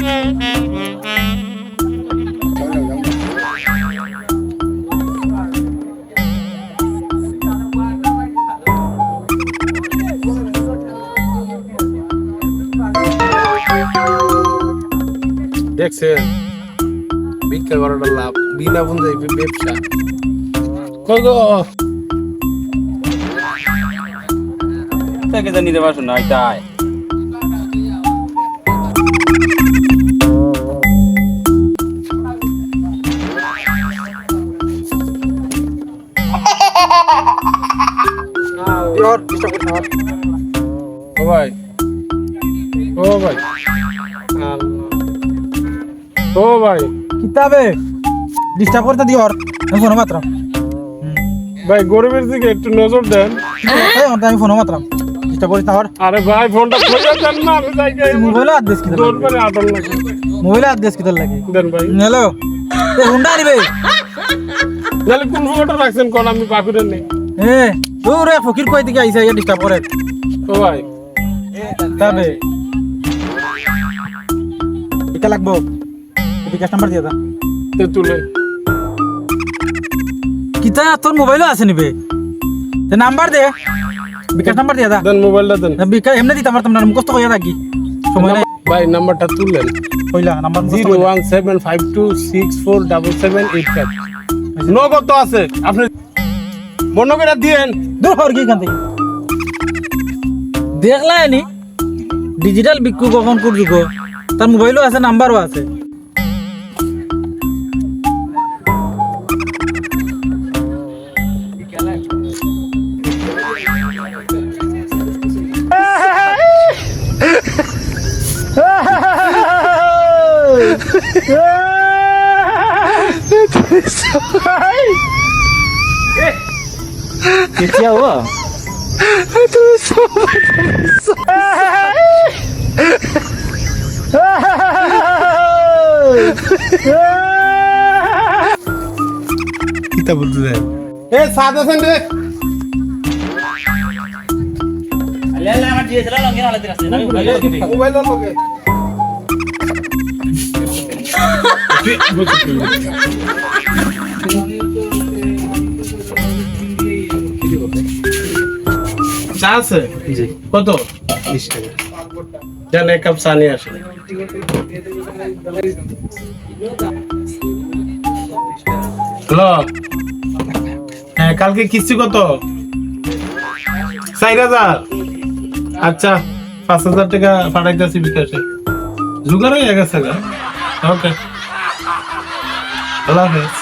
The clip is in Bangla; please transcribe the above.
দেখছেন? ভিক্ষা করাটা লাভ। বিনা বন্ধু ব্যবসা। জানি রে না এটাই ও ভাই। ও ভাই। ও ভাই। কিতাবে? ডিস্টার্ব করতে দিও আর। আমি ফোন মাত্র ভাই গরিবের দিকে একটু নজর দেন। আমি ফোন মাত্র ডিস্টার্ব করিস না আর আরে ভাই ফোনটা খোঁজা দেন না আমি যাই মোবাইলে আটল লাগে মোবাইলে লাগে দেন ভাই। হ্যালো এ হুন্ডা নাহলে কোন ফোনটা রাখছেন কোন? আমি পাকুরের নেই। এ এ ফকির কই দিকে আইসা ইয়া ডিস্টার্ব করে। ও ভাই কিতাবে এটা লাগবো। বিকাশ নাম্বার দিয়ে দা তে তুলে। কিতা তোর মোবাইলও আছে নিবে? তে নাম্বার দে। বিকাশ নাম্বার দিয়ে দা দেন মোবাইলটা দেন। বিকাশ এমনি দিতে পারতাম না মুখস্থ কইয়া থাকি। সময় নাই। ভাই নাম্বারটা তুললেন। কইলা number zero one seven five two six four double seven eight five. নগদ আছে। আপনি মনে করে দিয়েন। দূর হর কি কান্তি দেখলা নি ডিজিটাল বিক্কু কখন করযুগ তার মোবাইলও আছে নাম্বারও আছে। क्या हुआ কিতা বলতে দেন এ সাদ আছেন রে মোবাইল লগে চা আছে? জি। কত? বিশ টাকা। জান এক কাপ চা নিয়ে আসেন। হ্যালো? হ্যাঁ কালকে কিস্তি কত? চার হাজার। আচ্ছা পাঁচ হাজার টাকা পাঠাইতেছি বিকাশে। জোগাড় হয়ে গেছে ওকে। আল্লাহ হাফেজ।